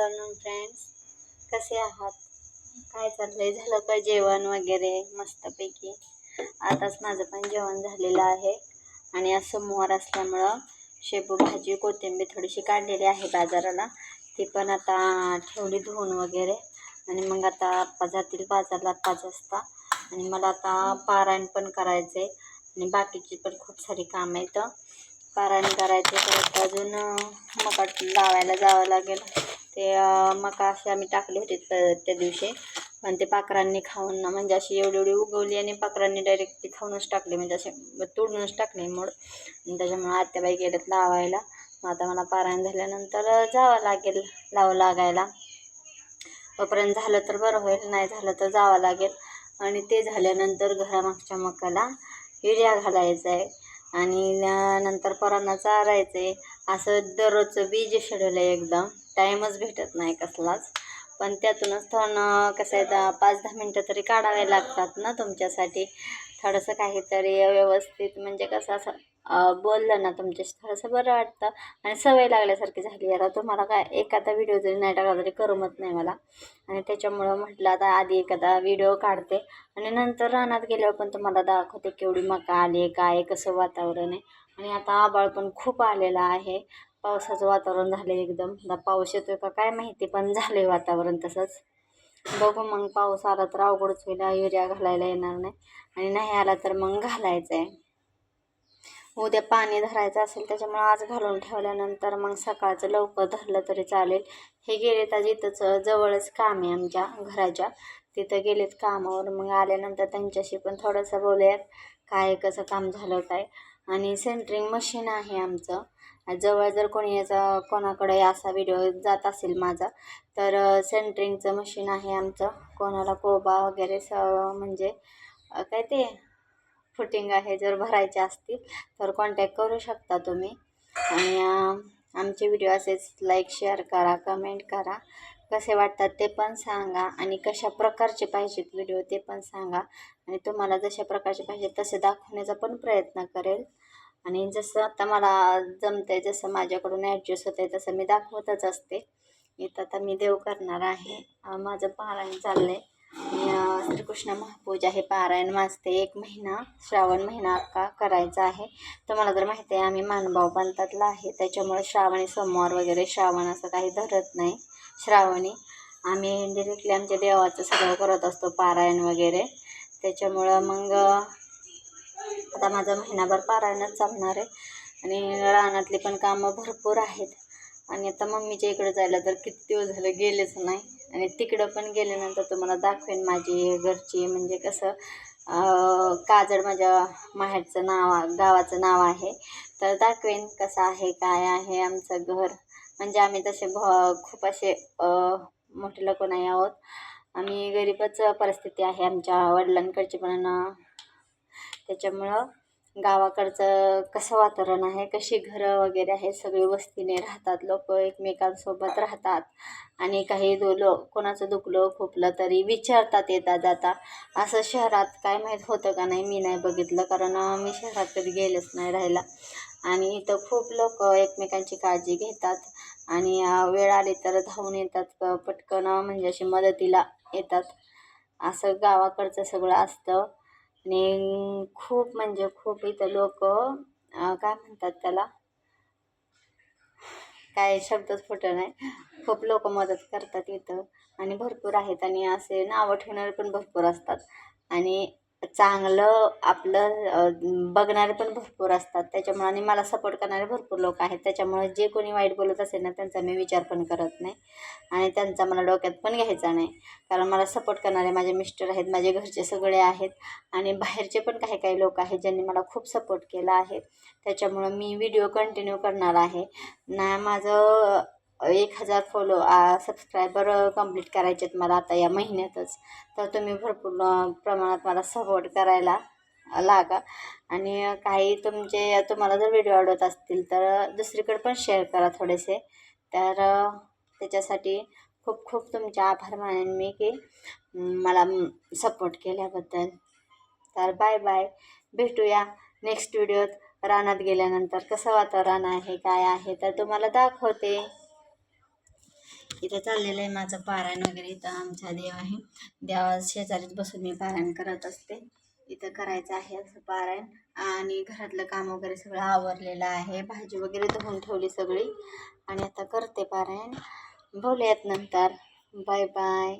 Afternoon friends कसे आहात? काय चाललंय? झालं का जेवण वगैरे मस्तपैकी? आताच माझं पण जेवण झालेलं आहे. आणि आज सोमवार असल्यामुळं शेपू भाजी कोथिंबीर थोडीशी काढलेली आहे बाजाराला. ती पण आता ठेवली धुवून वगैरे. आणि मग आता आप्पा जातील बाजारला पाच वाजता आणि मला आता पारायण पण करायचं आहे आणि बाकीची पण खूप सारी कामं आहेत. पारायण करायचे परत अजून मका लावायला जावं लागेल. ते मका असे आम्ही टाकले होते त्या दिवशी. पण ते पाकरांनी खाऊन ना म्हणजे अशी एवढी एवढी उगवली आणि पाकरांनी डायरेक्ट ती खाऊनच टाकली. म्हणजे असे तोडूनच टाकले मोड. आणि त्याच्यामुळे आत्याबाई गेल्यात लावायला. मग आता मला पारायण झाल्यानंतर जावं लागेल लावं लागायला. तोपर्यंत झालं तर बरं होईल नाही झालं तर जावं लागेल. आणि ते झाल्यानंतर घरामागच्या मकाला युरिया घालायचा आहे आणि नंतर परांना चारायचं आहे असं दररोजचं बीज शेड्यूल आहे एकदम. टाईमच भेटत नाही कसलाच. पण त्यातूनच थोडं कसं आहे दा- पाच दहा मिनटं तरी काढावे लागतात ना तुमच्यासाठी. थोडंसं काहीतरी व्यवस्थित म्हणजे कसं असं बोललं ना तुमच्याशी थोडंसं बरं वाटतं. आणि सवय लागल्यासारखी झाली. आता तुम्हाला काय एखादा व्हिडिओ जरी नाही टाकला तरी करमत नाही मला. आणि त्याच्यामुळं म्हटलं आता आधी एखादा व्हिडिओ काढते. आणि नंतर रानात गेल्यावर पण तुम्हाला दाखवते केवढी मका आली आहे काय कसं वातावरण आहे. आणि आता आबाळ पण खूप आलेला आहे. पावसाचं वातावरण झालं एकदम. आता पाऊस येतोय का काय माहिती पण झालं आहे वातावरण तसंच. बघू मग पाऊस आला तर अवघडच होईल युरिया घालायला येणार नाही. आणि नाही आला तर मग घालायचं आहे उद्या पाणी धरायचं असेल त्याच्यामुळे आज घालून ठेवल्यानंतर मग सकाळचं लवकर धरलं तरी चालेल. हे गेले तर इथंच जवळच काम आहे आमच्या घराच्या. तिथं गेलेत कामावर. मग आल्यानंतर त्यांच्याशी पण थोडंसं बोलूयात. काय कसं काम झालं काय. आणि सेंटरिंग मशीन आहे आमचं. जवळ जर कोणी याचा कोणाकडे असा व्हिडिओ जात असेल माझा तर सेंटरिंगचं मशीन आहे आमचं. कोणाला कोबा वगैरे स म्हणजे काय ते फुटिंग आहे जर भरायचे असतील तर कॉन्टॅक्ट करू शकता तुम्ही. आणि आमचे व्हिडिओ असेच लाईक शेअर करा कमेंट करा. कसे वाटतात ते पण सांगा आणि कशा प्रकारचे पाहिजेत व्हिडिओ ते पण सांगा. आणि तुम्हाला जशा प्रकारचे पाहिजे तसे दाखवण्याचा पण प्रयत्न करेल. आणि जसं आता मला जमतंय जसं माझ्याकडून ॲडजस्ट होत आहे तसं मी दाखवतच असते. इथं आता मी देव करणार आहे. माझं पारायण चाललं आहे श्रीकृष्ण महापूजा हे पारायण वाचते. एक महिना श्रावण महिना अक्का करायचा आहे. तुम्हाला जर माहिती आहे आम्ही मानभाव पंथातला आहे. त्याच्यामुळे श्रावणी सोमवार वगैरे श्रावण असं काही धरत नाही. श्रावणी. आम्ही डिरेक्टली आमच्या देवाचं सगळं करत असतो पारायण वगैरे. त्याच्यामुळं मग आता माझा महिनाभर पारायणच चालणार आहे. आणि रानातली पण कामं भरपूर आहेत. आणि आता मम्मीच्या इकडे जायला तर किती दिवस झालं गेलेच नाही. आणि तिकडं पण गेल्यानंतर तुम्हाला दाखवेन माझी घरची. म्हणजे कसं काजळ माझ्या माहेरचं नाव गावाचं नाव आहे. तर दाखवेन कसं आहे काय आहे आमचं घर. म्हणजे आम्ही तसे भ खूप असे मोठे लोक नाही आहोत. आम्ही गरीबच परिस्थिती आहे. आमच्या वडिलांकडची पण त्याच्यामुळं गावाकडचं कसं वातावरण आहे कशी घरं वगैरे आहे सगळे वस्तीने राहतात लोक एकमेकांसोबत राहतात. आणि काही दो कोणाचं दुखलं खोपलं तरी विचारतात येता जाता. असं शहरात काय माहीत होतं का नाही मी नाही बघितलं. कारण मी शहरात कधी गेलेच नाही राहायला. आणि इथं खूप लोक एकमेकांची काळजी घेतात. आणि वेळ आली तर धावून येतात प- पटकन म्हणजे अशी मदतीला येतात. असं गावाकडचं सगळं असतं. आणि खूप म्हणजे खूप इथं लोक काय म्हणतात त्याला? काय शब्दच फुट नाही. खूप लोक मदत करतात इथं. आणि भरपूर आहेत. आणि असे नावं ठेवणारे पण भरपूर असतात. आणि चांगलं आपलं बघणारे पण भरपूर असतात. त्याच्यामुळे आणि मला सपोर्ट करणारे भरपूर लोक आहेत. त्याच्यामुळे जे कोणी वाईट बोलत असेल ना त्यांचा मी विचार पण करत नाही. आणि त्यांचा मला डोक्यात पण घ्यायचा नाही. कारण मला सपोर्ट करणारे माझे मिस्टर आहेत माझे घरचे सगळे आहेत. आणि बाहेरचे पण काही काही लोक आहेत ज्यांनी मला खूप सपोर्ट केला आहे. त्याच्यामुळं मी व्हिडिओ कंटिन्यू करणार आहे. ना माझं एक हजार फॉलो सबस्क्रायबर कंप्लीट करायचे आहेत मला आता या महिन्यातच. तर तुम्ही भरपूर प्रमाणात मला सपोर्ट करायला लागा. आणि काही तुमचे तुम्हाला जर व्हिडिओ आवडत असतील तर दुसरीकडे पण शेअर करा थोडेसे. तर त्याच्यासाठी खूप खूप तुमचे आभार मानेन मी की मला सपोर्ट केल्याबद्दल. तर बाय बाय भेटूया नेक्स्ट व्हिडिओत रानात गेल्यानंतर कसं वातावरण आहे काय आहे तर तुम्हाला दाखवते. इथं चाललेलं आहे माझं पारायण वगैरे इथं आमचा देव आहे. देवा शेजारीच बसून मी पारायण करत असते. इथं करायचं आहे असं पारायण. आणि घरातलं काम वगैरे सगळं आवरलेलं आहे. भाजी वगैरे धुवून ठेवली सगळी. आणि आता करते पारायण. बोलूयात नंतर. Bye bye.